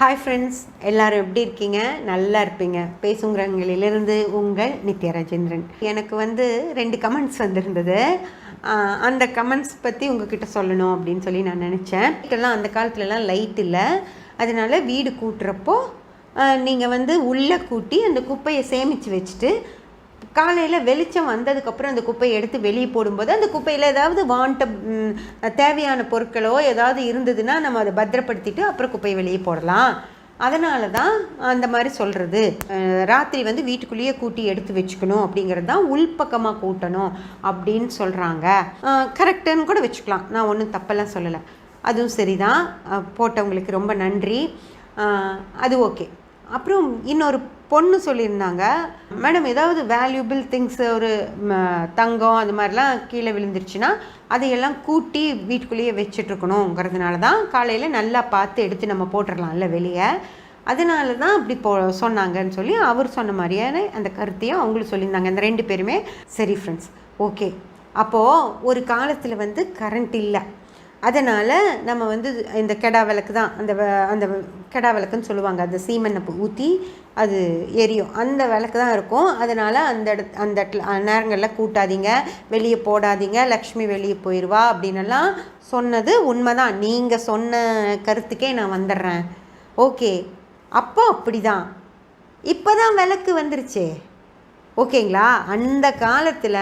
Hi friends எல்லாரும் எப்படி இருக்கீங்க? நல்லா இருப்பீங்க. பேசுங்கிறங்களிலிருந்து உங்கள் நித்யராஜேந்திரன். எனக்கு வந்து ரெண்டு கமெண்ட்ஸ் வந்திருந்தது. அந்த கமெண்ட்ஸ் பற்றி உங்ககிட்ட சொல்லணும் அப்படின்னு சொல்லி நான் நினச்சேன். வீட்டெல்லாம் அந்த காலத்துலலாம் லைட் இல்லை. அதனால வீடு கூட்டுறப்போ நீங்கள் வந்து உள்ளே கூட்டி அந்த குப்பையை சேமித்து வச்சுட்டு காலையில் வெளிச்சம் வந்ததுக்கப்புறம் அந்த குப்பையை எடுத்து வெளியே போடும்போது அந்த குப்பையில் ஏதாவது வாண்ட தேவையான பொருட்களோ ஏதாவது இருந்ததுன்னா நம்ம அதை பத்திரப்படுத்திட்டு அப்புறம் குப்பையை வெளியே போடலாம். அதனால தான் அந்த மாதிரி சொல்கிறது ராத்திரி வந்து வீட்டுக்குள்ளேயே கூட்டி எடுத்து வச்சுக்கணும் அப்படிங்கிறது தான் உள்பக்கமாக கூட்டணும் அப்படின்னு சொல்கிறாங்க கரெக்டுன்னு கூட வச்சுக்கலாம். நான் ஒன்றும் தப்பெல்லாம் சொல்லலை. அதுவும் சரிதான். போட்டவங்களுக்கு ரொம்ப நன்றி. அது ஓகே. அப்புறம் இன்னொரு பொண்ணு சொல்லியிருந்தாங்க. மேடம் ஏதாவது வேல்யூபிள் திங்ஸ் ஒரு தங்கம் அது மாதிரிலாம் கீழே விழுந்துருச்சுன்னா அதையெல்லாம் கூட்டி வீட்டுக்குள்ளேயே வச்சிட்ருக்கணுங்கிறதுனால தான் காலையில் நல்லா பார்த்து எடுத்து நம்ம போட்டுடலாம்ல வெளியே. அதனால தான் அப்படி போ சொன்னாங்கன்னு சொல்லி அவர் சொன்ன மாதிரியான அந்த கருத்தையும் அவங்களும் சொல்லியிருந்தாங்க. அந்த ரெண்டு பேருமே சரி ஃப்ரெண்ட்ஸ் ஓகே அப்போது ஒரு காலத்தில் வந்து கரண்ட் இல்லை. அதனால் நம்ம வந்து இந்த கெடா விளக்கு தான் அந்த வ- அந்த கெடா விளக்குன்னு சொல்லுவாங்க அந்த சீமெண்ணை ஊற்றி அது எரியும். அந்த விளக்கு தான் இருக்கும். அதனால் அந்த இடத்து அந்த இடத்துல நேரங்களில் கூட்டாதீங்க வெளியே போடாதீங்க லக்ஷ்மி வெளியே போயிடுவா அப்படின்னுலாம் சொன்னது உண்மை தான் நீங்கள் சொன்ன கருத்துக்கே நான் வந்துடுறேன். ஓகே. அப்போ அப்படி தான் இப்போ தான் விளக்கு வந்துருச்சே. ஓகேங்களா? அந்த காலத்தில்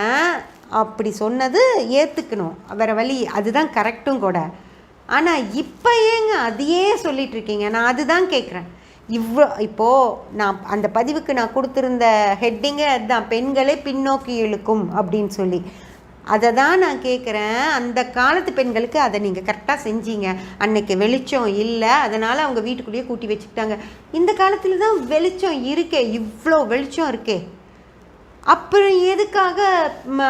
அப்படி சொன்னது ஏற்றுக்கணும் வேறு வழி அதுதான் கரெக்டும் கூட. ஆனால் இப்போ ஏங்க அதையே சொல்லிகிட்ருக்கீங்க நான் அதுதான் கேட்குறேன் இவ்வளோ இப்போது நான் அந்த பதிவுக்கு நான் கொடுத்துருந்த ஹெட்டிங்கே அதுதான். பெண்களே பின்னோக்கி இழுக்கும் அப்படின்னு சொல்லி. அதை தான் நான் கேட்குறேன் அந்த காலத்து பெண்களுக்கு அதை நீங்கள் கரெக்டாக செஞ்சீங்க. அன்னைக்கு வெளிச்சம் இல்லை. அதனால் அவங்க வீட்டுக்குள்ளேயே கூட்டி வச்சுக்கிட்டாங்க. இந்த காலத்தில் தான் வெளிச்சம் இருக்கே. இவ்வளோ வெளிச்சம் இருக்கே. அப்புறம் எதுக்காக ம,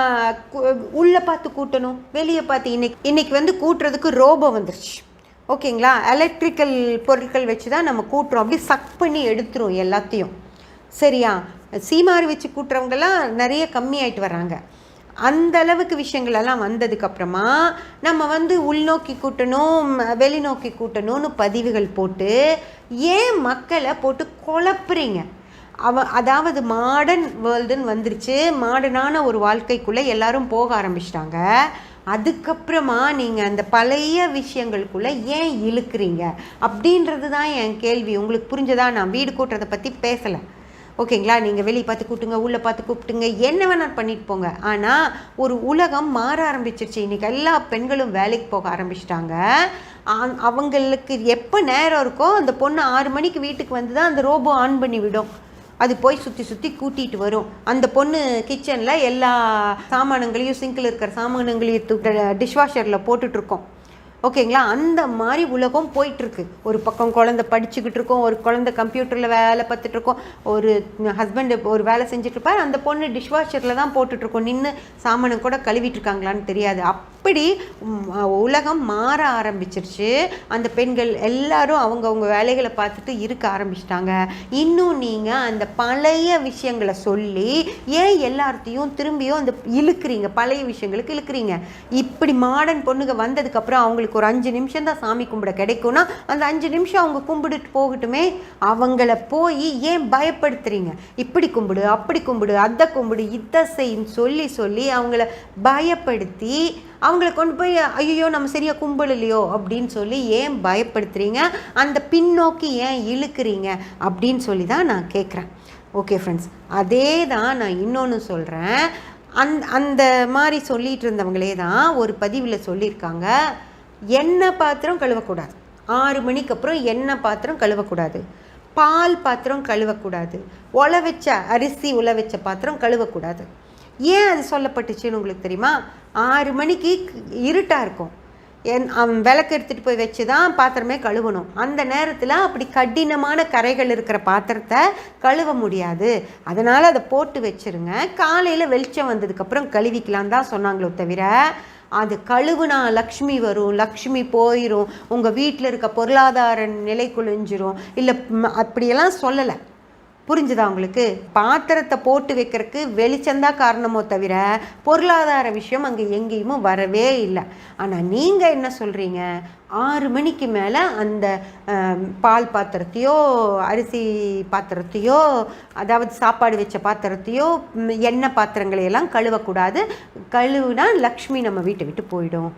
பார்த்து கூட்டணும்? வெளியே பார்த்து இன்னைக்கு இன்னைக்கு வந்து கூட்டுறதுக்கு ரோபோ வந்துருச்சு. ஓகேங்களா? எலக்ட்ரிக்கல் பொருட்கள் வச்சு தான் நம்ம கூட்டுறோம். அப்படியே சக் பண்ணி எடுத்துரும் எல்லாத்தையும். சரியா? சீமாறு வச்சு கூட்டுறவங்கெல்லாம் நிறைய கம்மியாயிட்டு வர்றாங்க. அந்த அளவுக்கு விஷயங்களெல்லாம் வந்ததுக்கப்புறமா நம்ம வந்து உள்நோக்கி கூட்டணும் வெளிநோக்கி கூட்டணும்னு பதிவுகள் போட்டு ஏன் மக்களை போட்டு குழப்புறீங்க? அவ அதாவது மாடர்ன் வேர்ல்டுன்னு வந்துருச்சு. மாடர்னான ஒரு வாழ்க்கைக்குள்ளே எல்லாரும் போக ஆரம்பிச்சிட்டாங்க. அதுக்கப்புறமா நீங்கள் அந்த பழைய விஷயங்களுக்குள்ளே ஏன் இழுக்கிறீங்க? அப்படின்றது தான் என் கேள்வி. உங்களுக்கு புரிஞ்சதா? நான் வீடு கூட்டுறதை பற்றி பேசலை. ஓகேங்களா? நீங்கள் வெளியே பார்த்து கூப்பிட்டுங்க உள்ளே பார்த்து கூப்பிட்டுங்க. என்ன வேணால் பண்ணிட்டு போங்க. ஆனால் ஒரு உலகம் மாற ஆரம்பிச்சிருச்சு. இன்றைக்கி எல்லா பெண்களும் வேலைக்கு போக ஆரம்பிச்சிட்டாங்க. அவங்களுக்கு எப்போ நேரம் இருக்கோ அந்த பொண்ணு ஆறு மணிக்கு வீட்டுக்கு வந்து தான் அந்த ரோபோ ஆன் பண்ணி விடும். அது போய் சுற்றி சுற்றி கூட்டிகிட்டு வரும். அந்த பொண்ணு கிச்சனில் எல்லா சாமானங்களையும் சிங்கில் இருக்கிற சாமானங்களையும் டிஷ்வாஷரில் போட்டுட்ருக்கோம் ஓகேங்களா? அந்த மாதிரி உலகம் போயிட்டுருக்கு. ஒரு பக்கம் குழந்த படிச்சுக்கிட்டு இருக்கோம் ஒரு குழந்த கம்ப்யூட்டரில் வேலை பார்த்துட்டு இருக்கோம் ஒரு ஹஸ்பண்ட் ஒரு வேலை செஞ்சுட்ருப்பார் அந்த பொண்ணு டிஷ்வாஷரில் தான் போட்டுட்ருக்கோம் நின்று சாமானை கூட கழுவிட்டு இருக்காங்களான்னு தெரியாது. அப்படி உலகம் மாற ஆரம்பிச்சிருச்சு. அந்த பெண்கள் எல்லாரும் அவங்கவுங்க வேலைகளை பார்த்துட்டு இருக்க ஆரம்பிச்சிட்டாங்க. இன்னும் நீங்கள் அந்த பழைய விஷயங்களை சொல்லி ஏன் எல்லார்த்தையும் திரும்பியும் அந்த இழுக்கிறீங்க? பழைய விஷயங்களுக்கு இழுக்கிறீங்க. இப்படி மாடர்ன் பொண்ணுங்க வந்ததுக்கப்புறம் அவங்களுக்கு ஒரு அஞ்சு நிமிஷம் தான் சாமி கும்பிட கிடைக்கும்னா அந்த அஞ்சு நிமிஷம் அவங்க கும்பிட்டுட்டு போகட்டுமே அவங்கள போய் ஏன் பயப்படுத்துறீங்க? இப்படி கும்பிடு அப்படி கும்பிடு அதை கும்பிடு இதை செய்ன்னு சொல்லி சொல்லி அவங்கள பயப்படுத்தி அவங்கள கொண்டு போய் ஐயோ நம்ம சரியாக கும்பிடலையோ அப்படின்னு சொல்லி ஏன் பயப்படுத்துறீங்க? அந்த பின்னோக்கி ஏன் இழுக்கிறீங்க? அப்படின்னு சொல்லி தான் நான் கேட்குறேன் ஓகே ஃப்ரெண்ட்ஸ் அதே தான் நான் இன்னொன்று சொல்கிறேன் அந் அந்த மாதிரி சொல்லிட்டு இருந்தவங்களே தான் ஒரு பதிவில் சொல்லியிருக்காங்க. எண்ணெய் பாத்திரம் கழுவக்கூடாது. ஆறு மணிக்கு அப்புறம் எண்ணெய் பாத்திரம் கழுவக்கூடாது. பால் பாத்திரம் கழுவக்கூடாது. உல வச்ச அரிசி உல வச்ச பாத்திரம் கழுவக்கூடாது. ஏன் அது சொல்லப்பட்டுச்சுன்னு உங்களுக்கு தெரியுமா? ஆறு மணிக்கு இருட்டாக இருக்கும். என் அவன் விளக்கு எடுத்துகிட்டு போய் வச்சு தான் பாத்திரமே கழுவணும். அந்த நேரத்தில் அப்படி கடினமான கரைகள் இருக்கிற பாத்திரத்தை கழுவ முடியாது. அதனால் அதை போட்டு வச்சிருங்க. காலையில் வெளிச்சம் வந்ததுக்கப்புறம் கழுவிக்கலாம் தான் சொன்னாங்களோ தவிர அது கழுவுனா லக்ஷ்மி வரும் லக்ஷ்மி போயிடும் உங்கள் வீட்டில் இருக்க பொருளாதார நிலை குலைஞ்சிரும். இல்லை அப்படியெல்லாம் சொல்லலை. புரிஞ்சுதா உங்களுக்கு? பாத்திரத்தை போட்டு வைக்கிறதுக்கு வெளிச்சந்தான் காரணமோ தவிர பொருளாதார விஷயம் அங்கே எங்கேயுமே வரவே இல்லை. ஆனால் நீங்கள் என்ன சொல்கிறீங்க ஆறு மணிக்கு மேலே அந்த பால் பாத்திரத்தையோ அரிசி பாத்திரத்தையோ அதாவது சாப்பாடு வச்ச பாத்திரத்தையோ எண்ணெய் பாத்திரங்களையெல்லாம் கழுவக்கூடாது. கழுவுனா லக்ஷ்மி நம்ம வீட்டை விட்டு போயிடும்.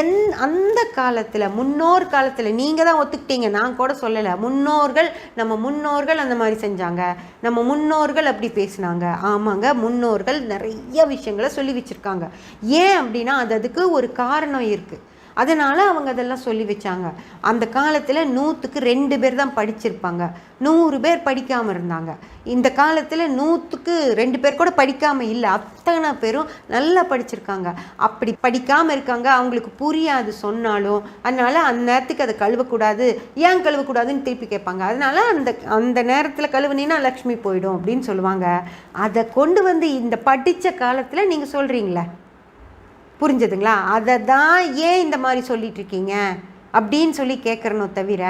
என் அந்த காலத்தில் முன்னோர் காலத்தில் நீங்கள் தான் ஒத்துக்கிட்டீங்க. நான் கூட சொல்லலை. முன்னோர்கள் நம்ம முன்னோர்கள் அந்த மாதிரி செஞ்சாங்க. நம்ம முன்னோர்கள் அப்படி பேசினாங்க. ஆமாங்க முன்னோர்கள் நிறைய விஷயங்களை சொல்லி வச்சுருக்காங்க. ஏன் அப்படின்னா அது அதுக்கு ஒரு காரணம் இருக்குது அதனால் அவங்க அதெல்லாம் சொல்லி வச்சாங்க. அந்த காலத்தில் நூற்றுக்கு ரெண்டு பேர் தான் படிச்சிருப்பாங்க. நூறு பேர் படிக்காமல் இருந்தாங்க. இந்த காலத்தில் நூற்றுக்கு ரெண்டு பேர் கூட படிக்காமல் இல்லை. அத்தனை பேரும் நல்லா படிச்சிருக்காங்க. அப்படி படிக்காமல் இருக்காங்க. அவங்களுக்கு புரியாது சொன்னாலும். அதனால் அந்த நேரத்துக்கு அதை கழுவக்கூடாது. ஏன் கழுவக்கூடாதுன்னு திருப்பி கேட்பாங்க. அதனால் அந்த அந்த நேரத்தில் கழுவுனீங்கன்னா லக்ஷ்மி போயிடும் அப்படின்னு சொல்லுவாங்க. அதை கொண்டு வந்து இந்த படித்த காலத்தில் நீங்கள் சொல்கிறீங்களே புரிஞ்சதுங்களா? அதை தான் ஏன் இந்த மாதிரி சொல்லிட்டு இருக்கீங்க அப்படின்னு சொல்லி கேட்குறனோ தவிர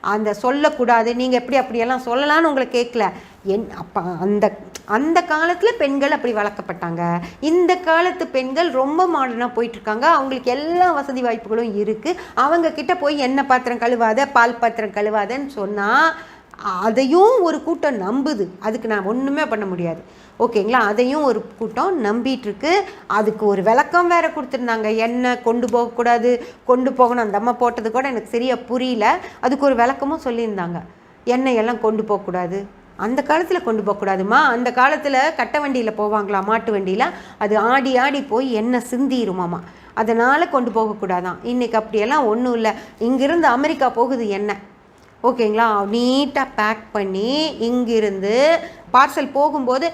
அந்த சொல்லக்கூடாது நீங்கள் எப்படி அப்படியெல்லாம் சொல்லலாம்னு உங்களை கேட்கல என் அப்போ அந்த அந்த காலத்தில் பெண்கள் அப்படி வளர்க்கப்பட்டாங்க. இந்த காலத்து பெண்கள் ரொம்ப மாடர்னாக போயிட்டுருக்காங்க அவங்களுக்கு எல்லா வசதி வாய்ப்புகளும் இருக்குது அவங்கக்கிட்ட போய் எண்ணெய் பாத்திரம் கழுவாத பால் பாத்திரம் கழுவாதன்னு சொன்னால் அதையும் ஒரு கூட்டம் நம்புது. அதுக்கு நான் ஒன்றுமே பண்ண முடியாது. ஓகேங்களா? அதையும் ஒரு கூட்டம் நம்பிட்டுருக்கு. அதுக்கு ஒரு விளக்கம் வேறு கொடுத்துருந்தாங்க. என்ன? கொண்டு போகக்கூடாது? கொண்டு போகணும். அந்த அம்மா போட்டது கூட எனக்கு சரியாக புரியல. அதுக்கு ஒரு விளக்கமும் சொல்லியிருந்தாங்க. எண்ணெய் எல்லாம் கொண்டு போகக்கூடாது? அந்த காலத்தில் கொண்டு போகக்கூடாதுமா? அந்த காலத்தில் கட்ட வண்டியில் போவாங்களா? மாட்டு வண்டியில்? அது ஆடி ஆடி போய் எண்ணெய் சிந்திருமாமா? அதனால் கொண்டு போகக்கூடாதான். இன்றைக்கி அப்படியெல்லாம் ஒன்றும் இல்லை. இங்கிருந்து அமெரிக்கா போகுது எண்ணெய் ஓகேங்களா? நீட்டாக பேக் பண்ணி இங்கிருந்து பார்சல் போகும்போது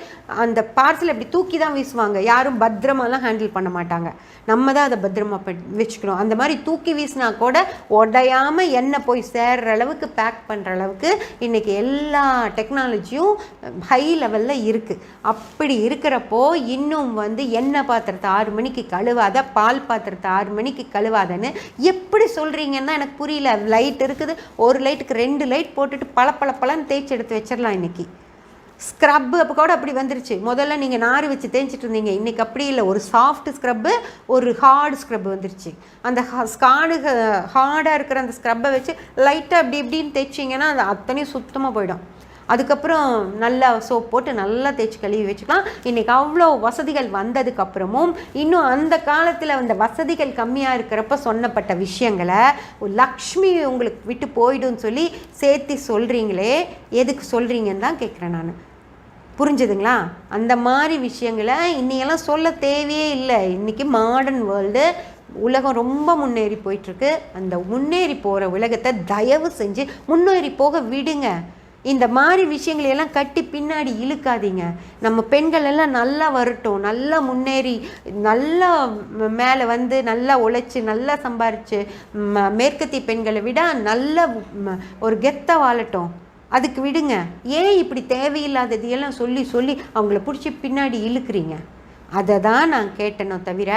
அந்த பார்சல் அப்படி தூக்கி தான் வீசுவாங்க. யாரும் பத்திரமாலாம் ஹேண்டில் பண்ண மாட்டாங்க. நம்ம தான் அதை பத்திரமா பண் வச்சுக்கணும். அந்த மாதிரி தூக்கி வீசினா கூட உடையாமல் எண்ணெய் போய் சேர்ற அளவுக்கு பேக் பண்ணுற அளவுக்கு இன்றைக்கி எல்லா டெக்னாலஜியும் ஹை லெவலில் இருக்குது அப்படி இருக்கிறப்போ இன்னும் வந்து எண்ணெய் பாத்திரத்தை ஆறு மணிக்கு கழுவாத பால் பாத்திரத்தை ஆறு மணிக்கு கழுவாதன்னு எப்படி சொல்கிறீங்கன்னா எனக்கு புரியல. லைட் இருக்குது. ஒரு லைட்டுக்கு ரெண்டு லைட் போட்டுட்டு பல பல பலன்னு தேய்ச்சி எடுத்து வச்சிடலாம் இன்றைக்கி ஸ்க்ரப்பு அப்போ கூட அப்படி வந்துருச்சு. முதல்ல நீங்கள் நார் வச்சு தேய்ச்சிட்டு இருந்தீங்க. இன்றைக்கி அப்படி இல்லை. ஒரு சாஃப்ட் ஸ்க்ரப்பு ஒரு ஹார்டு ஸ்க்ரப் வந்துருச்சு. அந்த ஸ்காடு ஹார்டாக இருக்கிற அந்த ஸ்க்ரப்பை வச்சு லைட்டாக அப்படி இப்படின்னு தேய்ச்சிங்கன்னா அது அத்தனையும் சுத்தமாக போயிடும். அதுக்கப்புறம் நல்லா சோப் போட்டு நல்லா தேய்ச்சி கழுவி வச்சுக்கலாம். இன்றைக்கி அவ்வளோ வசதிகள் வந்ததுக்கப்புறமும் இன்னும் அந்த காலத்தில் அந்த வசதிகள் கம்மியாக இருக்கிறப்ப சொன்னப்பட்ட விஷயங்களை லக்ஷ்மி உங்களுக்கு விட்டு போயிடும்னு சொல்லி சேர்த்து சொல்கிறீங்களே எதுக்கு சொல்கிறீங்கன்னு தான் கேட்குறேன் நான். புரிஞ்சுதுங்களா? அந்த மாதிரி விஷயங்களை இன்னையெல்லாம் சொல்ல தேவையே இல்லை. இன்றைக்கி மாடர்ன் வேர்ல்டு உலகம் ரொம்ப முன்னேறி போயிட்டுருக்கு. அந்த முன்னேறி போகிற உலகத்தை தயவு செஞ்சு முன்னேறி போக விடுங்க. இந்த மாதிரி விஷயங்களையெல்லாம் கட்டி பின்னாடி இழுக்காதீங்க. நம்ம பெண்கள் எல்லாம் நல்லா வரட்டும். நல்லா முன்னேறி நல்லா மேலே வந்து நல்லா உழைச்சி நல்லா சம்பாரித்து மேற்கத்தி மேற்கத்திய பெண்களை விட நல்ல ம- ஒரு கெத்தை வாழட்டும். அதுக்கு விடுங்க. ஏன் இப்படி தேவையில்லாததையெல்லாம் சொல்லி சொல்லி அவங்கள பிடிச்சி பின்னாடி இழுக்கிறீங்க? அதை தான் நான் கேட்டேனோ தவிர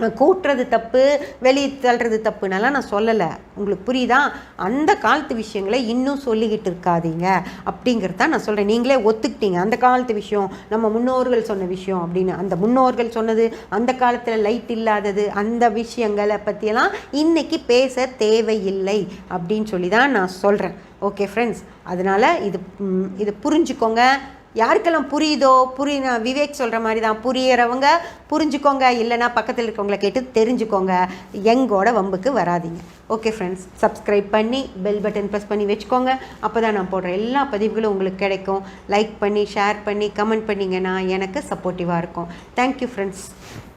நான் கூட்டுறது தப்பு வெளியே தள்ளுறது தப்புனெல்லாம் நான் சொல்லலை. உங்களுக்கு புரியுதா? அந்த காலத்து விஷயங்களை இன்னும் சொல்லிக்கிட்டு இருக்காதீங்க. அப்படிங்கிறத நான் சொல்கிறேன் நீங்களே ஒத்துக்கிட்டீங்க. அந்த காலத்து விஷயம் நம்ம முன்னோர்கள் சொன்ன விஷயம் அப்படின்னு. அந்த முன்னோர்கள் சொன்னது அந்த காலத்தில் லைட் இல்லாதது அந்த விஷயங்களை பற்றியெல்லாம் இன்னைக்கு பேச தேவையில்லை அப்படின்னு சொல்லி தான் நான் சொல்கிறேன் ஓகே ஃப்ரெண்ட்ஸ் அதனால் இது இது புரிஞ்சுக்கோங்க. யாருக்கெல்லாம் புரியுதோ புரிய விவேக் சொல்கிற மாதிரி தான் புரியறவங்க புரிஞ்சுக்கோங்க இல்லைன்னா பக்கத்தில் இருக்கவங்கள கேட்டு தெரிஞ்சுக்கோங்க. எங்கோட வம்புக்கு வராதீங்க. ஓகே ஃப்ரெண்ட்ஸ் சப்ஸ்கிரைப் பண்ணி பெல் பட்டன் ப்ரெஸ் பண்ணி வச்சுக்கோங்க. அப்போ தான் நான் போடுற எல்லா பதிவுகளும் உங்களுக்கு கிடைக்கும். லைக் பண்ணி ஷேர் பண்ணி கமெண்ட் பண்ணிங்கன்னா எனக்கு சப்போர்ட்டிவாக இருக்கும். Thank you friends